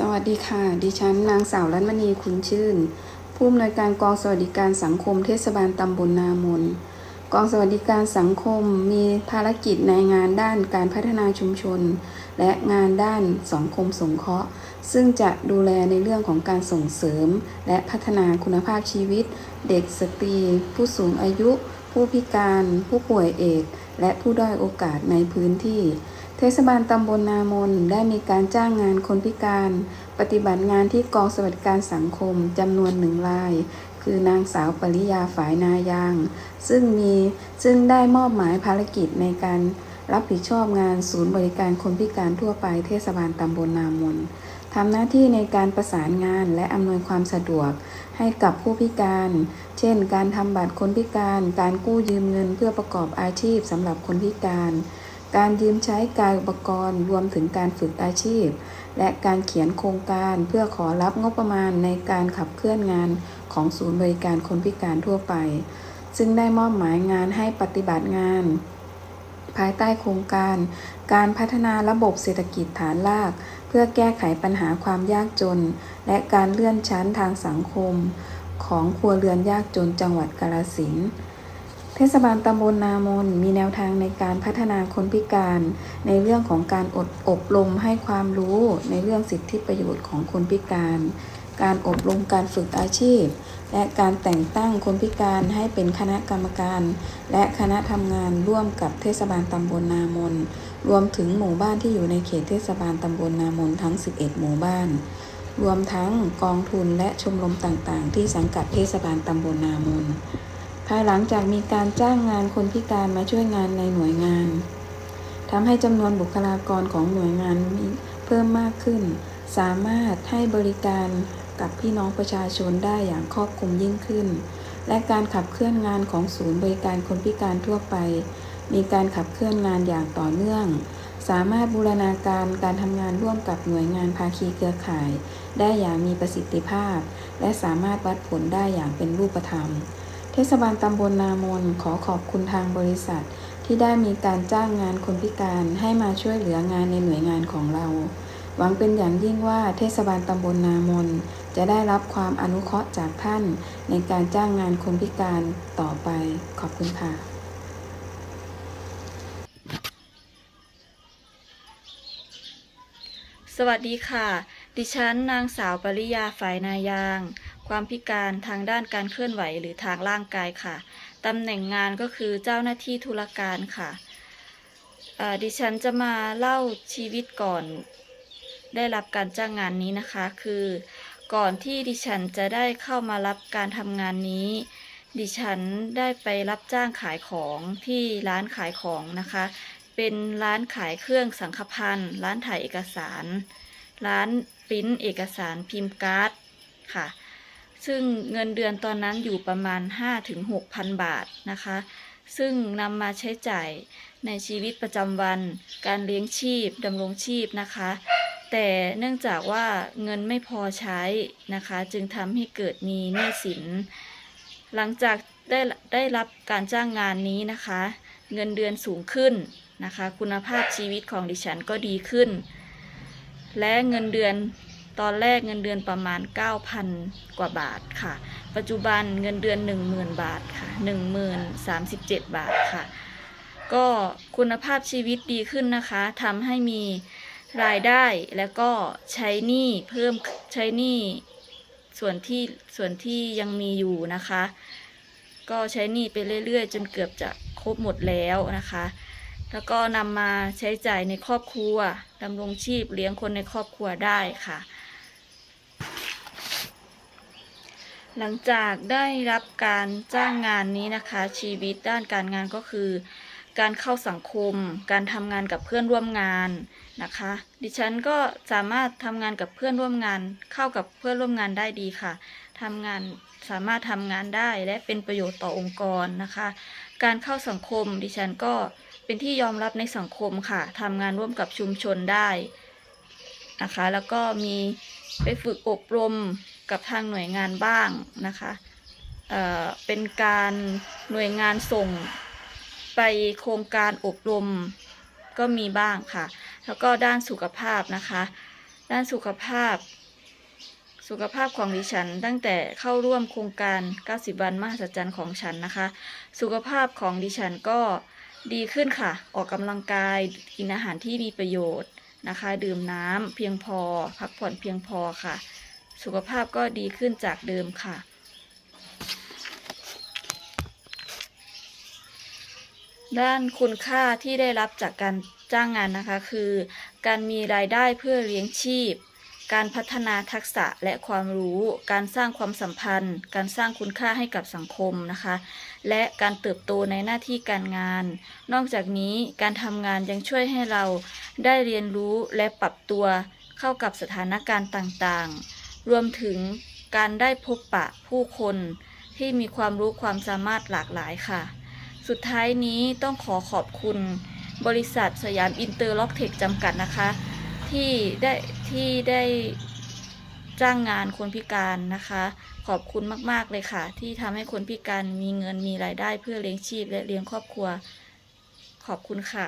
สวัสดีค่ะ ดิฉันนางสาวรัตนมณีคุณชื่น ผู้อำนวยการกองสวัสดิการสังคมเทศบาลตำบลนามน กองสวัสดิการสังคมมีภารกิจในงานด้านการพัฒนาชุมชน และงานด้านสังคมสงเคราะห์ ซึ่งจะดูแลในเรื่องของการส่งเสริม และพัฒนาคุณภาพชีวิต เด็กสตรี ผู้สูงอายุ ผู้พิการ ผู้ป่วยเอดส์และผู้ด้อยโอกาสในพื้นที่ เทศบาลตำบลนามนได้มีการจ้างงานคนพิการ ปฏิบัติงานที่กองสวัสดิการสังคมจำนวนหนึ่งราย คือนางสาวปริยาฝายนายาง ซึ่งมีซึ่งได้มอบหมายภารกิจในการรับผิดชอบงานศูนย์บริการคนพิการทั่วไปเทศบาลตำบลนามนทำหน้าที่ในการประสานงานและอำนวยความสะดวกให้กับผู้พิการ เช่น การทำบัตรคนพิการ การกู้ยืมเงินเพื่อประกอบอาชีพสำหรับคนพิการ การยืมใช้กายอุปกรณ์รวมถึงการฝึกอาชีพ และการเขียนโครงการเพื่อขอรับงบประมาณในการขับเคลื่อนงานของศูนย์บริการคนพิการทั่วไป ซึ่งได้มอบหมายงานให้ปฏิบัติงาน ภายใต้โครงการ การพัฒนาระบบเศรษฐกิจฐานราก เพื่อแก้ไขปัญหาความยากจน และการเลื่อนชั้นทางสังคม ของครัวเรือนยากจนจังหวัดกาฬสินธุ์ เทศบาลตำบลนามนมีแนวทางในการพัฒนาคนพิการ ในเรื่องของการอดอบรมให้ความรู้ในเรื่องสิทธิประโยชน์ของคนพิการ การอบรมการฝึกอาชีพ และการแต่งตั้งคนพิการให้เป็นคณะกรรมการ และคณะทำงานร่วมกับเทศบาลตำบลนามนรวมถึงหมู่บ้านที่อยู่ในเขตเทศบาลตำบลนามนทั้ง 11 หมู่บ้าน รวมทั้งกองทุนและชมรมต่างๆ ที่สังกัดเทศบาลตำบลนามน ภายหลังจากมีการจ้างงานคนพิการมาช่วยงานในหน่วยงานทำให้จำนวนบุคลากรของหน่วยงานมีเพิ่มมากขึ้น สามารถให้บริการกับพี่น้องประชาชนได้อย่างครอบคลุมยิ่งขึ้น และการขับเคลื่อนงานของศูนย์บริการคนพิการทั่วไป มีการขับเคลื่อนงานอย่างต่อเนื่อง สามารถบูรณาการการทำงานร่วมกับหน่วยงานภาคีเครือข่าย ได้อย่างมีประสิทธิภาพ และสามารถวัดผลได้อย่างเป็นรูปธรรม เทศบาลตำบลนามนขอขอบคุณทางบริษัท ที่ได้มีการจ้างงานคนพิการให้มาช่วยเหลืองานในหน่วยงานของเรา หวังเป็นอย่างยิ่งว่าเทศบาลตำบลนามนจะได้รับความอนุเคราะห์จากท่าน ในการจ้างงานคนพิการต่อไป ขอบคุณค่ะสวัสดีค่ะ ดิฉันนางสาวปริยาฝ่ายนายาง ความพิการทางด้านการเคลื่อนไหวหรือทางร่างกายค่ะตำแหน่งงานก็คือเจ้าหน้าที่ธุรการค่ะดิฉันจะมาเล่าชีวิตก่อนได้รับการจ้างงานนี้นะคะ คือก่อนที่ดิฉันจะได้เข้ามารับการทำงานนี้ ดิฉันได้ไปรับจ้างขายของที่ร้านขายของนะคะ เป็นร้านขายเครื่องสังฆพันธ์ร้านถ่ายเอกสาร ร้านปริ้นเอกสารพิมพ์การ์ดค่ะ ซึ่งเงินเดือนตอนนั้นอยู่ประมาณ 5-6,000 บาทนะคะ ซึ่งนำมาใช้จ่ายในชีวิตประจำวัน การเลี้ยงชีพดำรงชีพนะคะ แต่เนื่องจากว่าเงินไม่พอใช้นะคะ จึงทำให้เกิดมีหนี้สิน หลังจากได้ได้รับการจ้างงานนี้นะคะ เงินเดือนสูงขึ้นนะคะ คุณภาพชีวิตของดิฉันก็ดีขึ้น และเงินเดือน ตอนแรกเงินเดือนประมาณ 9,000 กว่าบาทค่ะ ปัจจุบันเงินเดือน 10,000 บาทค่ะ 10,037 บาทค่ะ ก็คุณภาพชีวิตดีขึ้นนะคะทำให้มีรายได้แล้วก็ใช้หนี้เพิ่มใช้หนี้ส่วนที่ส่วนที่ยังมีอยู่นะคะ ก็ใช้หนี้ไปเรื่อยๆ จนเกือบจะครบหมดแล้วนะคะ แล้วก็นำมาใช้จ่ายในครอบครัวดำรงชีพเลี้ยงคนในครอบครัวได้ค่ะ หลังจากได้รับการจ้างงานนี้นะคะ ชีวิตด้านการงานก็คือ การเข้าสังคม การทำงานกับเพื่อนร่วมงานนะคะ ดิฉันก็สามารถทำงานกับเพื่อนร่วมงาน เข้ากับเพื่อนร่วมงานได้ดีค่ะทำงานสามารถทำงานได้และเป็นประโยชน์ต่อองค์กรนะคะ การเข้าสังคมดิฉันก็ เป็นที่ยอมรับในสังคมค่ะทำงานร่วมกับชุมชนได้นะคะ แล้วก็มีไปฝึกอบรมกับทางหน่วยงานบ้างนะคะเเป็นการหน่วยงานส่งไปโครงการอบรมก็มีบ้างค่ะ แล้วก็ด้านสุขภาพนะคะ ด้านสุขภาพ สุขภาพของดิฉัน ตั้งแต่เข้าร่วมโครงการ 90 วันมหัศจรรย์ของฉันนะคะ สุขภาพของดิฉันก็ ดีขึ้นค่ะ ออกกำลังกาย กินอาหารที่มีประโยชน์นะคะ ดื่มน้ำเพียงพอ พักผ่อนเพียงพอค่ะ สุขภาพก็ดีขึ้นจากเดิมค่ะ ด้านคุณค่าที่ได้รับจากการจ้างงานนะคะ คือ การมีรายได้เพื่อเลี้ยงชีพ การพัฒนาทักษะและความรู้ การสร้างความสัมพันธ์ การสร้างคุณค่าให้กับสังคมนะคะ และการเติบโตในหน้าที่การงาน นอกจากนี้การทำงานยังช่วยให้เราได้เรียนรู้และปรับตัวเข้ากับสถานการณ์ต่างๆ รวมถึงการได้พบปะผู้คนที่มีความรู้ความสามารถหลากหลายค่ะ สุดท้ายนี้ต้องขอขอบคุณ บริษัทสยามอินเตอร์ล็อกเทคจำกัดนะคะ ที่ได้ที่ได้จ้างงานคนพิการนะคะ ขอบคุณมาก ๆ เลยค่ะ ที่ทำให้คนพิการมีเงินมีรายได้เพื่อเลี้ยงชีพและเลี้ยงครอบครัว ขอบคุณค่ะ